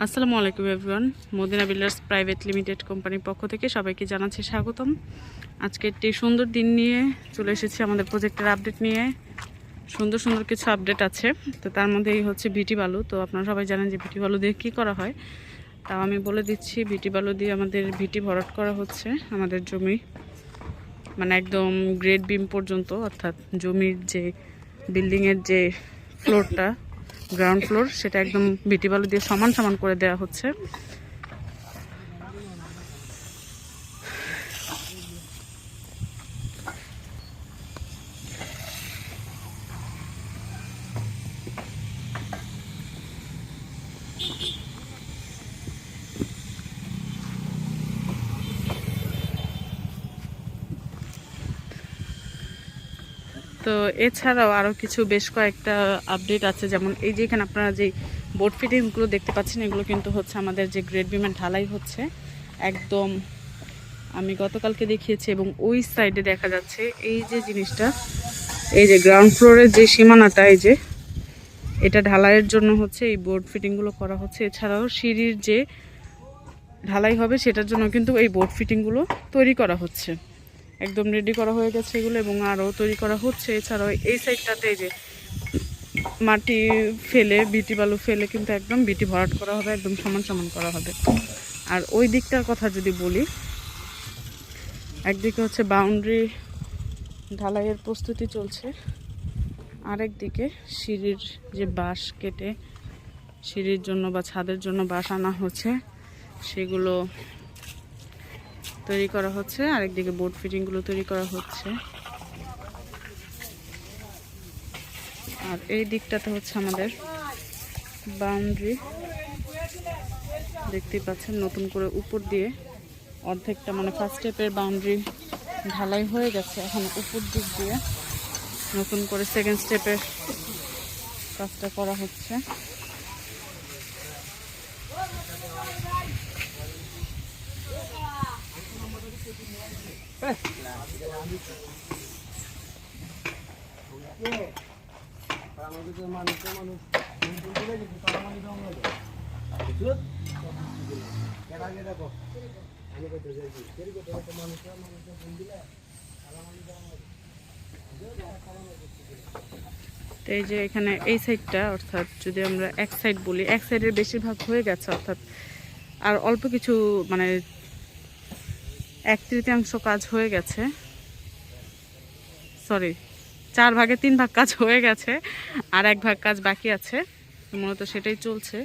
আসসালামু আলাইকুম everyone. Madina builders private limited কোম্পানির পক্ষ থেকে সবাইকে জানাচ্ছি স্বাগতম। আজকে একটি সুন্দর দিন নিয়ে চলে এসেছি আমাদের প্রজেক্টের আপডেট নিয়ে। সুন্দর সুন্দর কিছু আপডেট আছে। তো তার মধ্যেই হচ্ছে ভিটি বালু। তো আপনারা সবাই জানেন যে ভিটি বালু দিয়ে কী করা হয়। তাও আমি বলে দিচ্ছি, ভিটি বালু দিয়ে আমাদের ভিটি ভরাট করা হচ্ছে আমাদের জমি। মানে একদম গ্রেড বিম পর্যন্ত, অর্থাৎ জমির যে বিল্ডিংয়ের যে ফ্লোরটা গ্রাউন্ড ফ্লোর সেটা একদম বিটি বালু দিয়ে সমান সমান করে দেওয়া হচ্ছে। তো এছাড়াও আরও কিছু বেশ কয়েকটা আপডেট আছে, যেমন এই যে এখানে আপনারা যে বোর্ড ফিটিংসগুলো দেখতে পাচ্ছেন, এগুলো কিন্তু হচ্ছে আমাদের যে গ্রেড বিমের ঢালাই হচ্ছে। একদম আমি গতকালকে দেখিয়েছি এবং ওই সাইডে দেখা যাচ্ছে এই যে জিনিসটা, এই যে গ্রাউন্ড ফ্লোরের যে সীমানাটা, এই যে এটা ঢালাইয়ের জন্য হচ্ছে এই বোর্ড ফিটিংগুলো করা হচ্ছে। এছাড়াও সিঁড়ির যে ঢালাই হবে, সেটার জন্য কিন্তু এই বোর্ড ফিটিংগুলো তৈরি করা হচ্ছে। একদম রেডি করা হয়ে গেছে এগুলো এবং আরও তৈরি করা হচ্ছে। এছাড়াও এই সাইডটাতে যে মাটি ফেলে, বিটি বালু ফেলে কিন্তু একদম বিটি ভরাট করা হবে, একদম সমান সমান করা হবে। আর ওই দিকটার কথা যদি বলি, একদিকে হচ্ছে বাউন্ডারি ঢালাইয়ের প্রস্তুতি চলছে, আরেক দিকে সিঁড়ির যে বাঁশ কেটে, সিঁড়ির জন্য বা ছাদের জন্য বাঁশ আনা হচ্ছে, সেগুলো তৈরি করা হচ্ছে। আরেকদিকে বোর্ড ফিটিংগুলো তৈরি করা হচ্ছে। আর এই দিকটাতে হচ্ছে আমাদের বাউন্ডারি। দেখতেই পাচ্ছেন, নতুন করে উপর দিয়ে অর্ধেকটা মানে ফার্স্ট স্টেপের বাউন্ডারি ঢালাই হয়ে গেছে। এখন উপর দিক দিয়ে নতুন করে সেকেন্ড স্টেপের কাজটা করা হচ্ছে। এই যে এখানে এই সাইডটা, অর্থাৎ যদি আমরা এক সাইড বলি, এক সাইডের বেশিরভাগ হয়ে গেছে, অর্থাৎ আর অল্প কিছু মানে এক তৃতীয়াংশ কাজ হয়ে গেছে। সরি চার ভাগে তিন ভাগ কাজ হয়ে গেছে আর এক ভাগ কাজ বাকি আছে। মূলত সেটাই চলছে।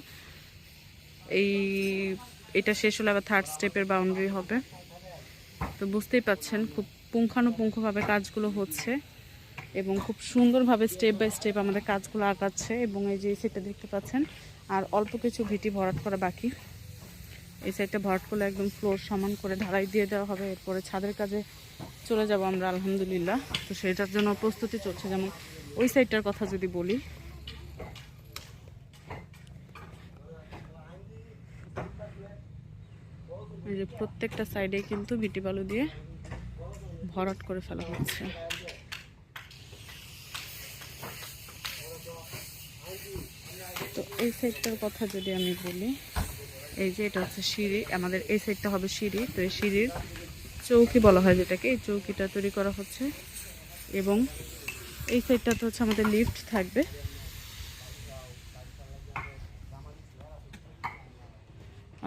এই, এটা শেষ হলে আবার থার্ড স্টেপের বাউন্ডারি হবে। তো বুঝতেই পাচ্ছেন, খুব পুঙ্খানুপুঙ্খভাবে কাজগুলো হচ্ছে এবং খুব সুন্দরভাবে স্টেপ বাই স্টেপ আমাদের কাজগুলো আগাচ্ছে এবং এই যে সেটা দেখতে পাচ্ছেন, আর অল্প কিছু ভিটি ভরাট করা বাকি। এই সাইডটা ভরাট করলে একদম ফ্লোর সমান করে ঢালাই দিয়ে দেওয়া হবে। এরপরে ছাদের কাজে চলে যাব আমরা, আলহামদুলিল্লাহ। তো সেটার জন্য প্রস্তুতি চলছে। যেমন ওই সাইডটার কথা যদি বলি। যে প্রত্যেকটা সাইডে কিন্তু বিটি বালু দিয়ে ভরাট করে ফেলা হচ্ছে। তো এই সাইডটার কথা যদি আমি বলি এই যে এটা হচ্ছে সিঁড়ি, আমাদের এই সাইডটা হবে সিঁড়ি, তো এই সিঁড়ির চৌকি বলা হয় যেটাকে, এই চৌকিটা তৈরি করা হচ্ছে এবং এই সাইডটাতে হচ্ছে আমাদের লিফট থাকবে।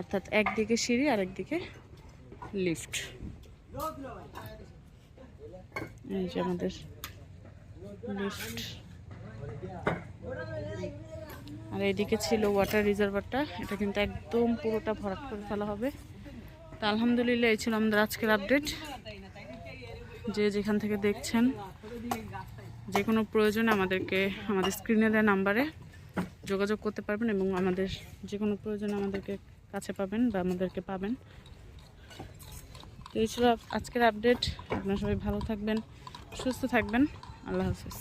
অর্থাৎ একদিকে সিঁড়ি আর একদিকে লিফট এই যে আমাদের লিফট আর এদিকে ছিল ওয়াটার রিজার্ভারটা এটা কিন্তু একদম পুরোটা ভরাট করে ফেলা হবে। তা আলহামদুলিল্লাহ, এই ছিল আমাদের আজকের আপডেট যে যেখান থেকে দেখছেন, যে কোনো প্রয়োজনে আমাদেরকে, আমাদের স্ক্রিনে দেওয়া নাম্বারে যোগাযোগ করতে পারবেন এবং আমাদের যে কোনো প্রয়োজনে আমাদেরকে কাছে পাবেন বা আমাদেরকে পাবেন। তো এই ছিল আজকের আপডেট আপনারা সবাই ভালো থাকবেন, সুস্থ থাকবেন। আল্লাহ হাফিজ।